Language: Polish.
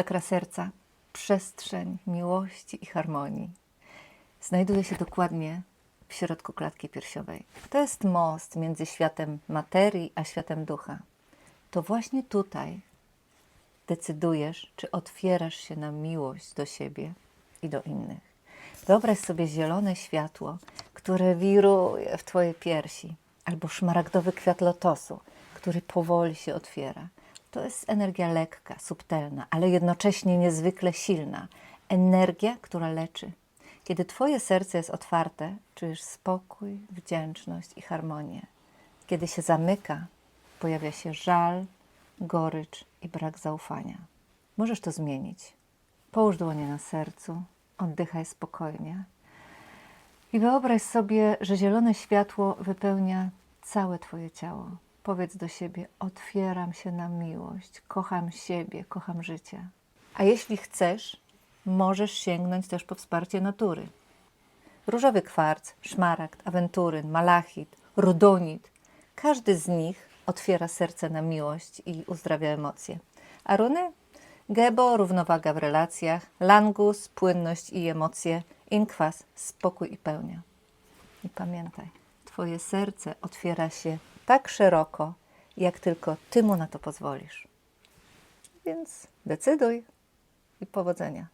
Czakra serca, przestrzeń miłości i harmonii, znajduje się dokładnie w środku klatki piersiowej. To jest most między światem materii a światem ducha. To właśnie tutaj decydujesz, czy otwierasz się na miłość do siebie i do innych. Wyobraź sobie zielone światło, które wiruje w Twojej piersi, albo szmaragdowy kwiat lotosu, który powoli się otwiera. To jest energia lekka, subtelna, ale jednocześnie niezwykle silna. Energia, która leczy. Kiedy Twoje serce jest otwarte, czujesz spokój, wdzięczność i harmonię. Kiedy się zamyka, pojawia się żal, gorycz i brak zaufania. Możesz to zmienić. Połóż dłonie na sercu, oddychaj spokojnie i wyobraź sobie, że zielone światło wypełnia całe Twoje ciało. Powiedz do siebie: Otwieram się na miłość, kocham siebie, kocham życie. A jeśli chcesz, możesz sięgnąć też po wsparcie natury. Różowy kwarc, szmaragd, awenturyn, malachit, rudonit każdy z nich otwiera serce na miłość i uzdrawia emocje. A runy? Gebo, równowaga w relacjach, langus, płynność i emocje, inkwas, spokój i pełnia. I pamiętaj, Twoje serce otwiera się tak szeroko, jak tylko Ty mu na to pozwolisz. Więc decyduj i powodzenia.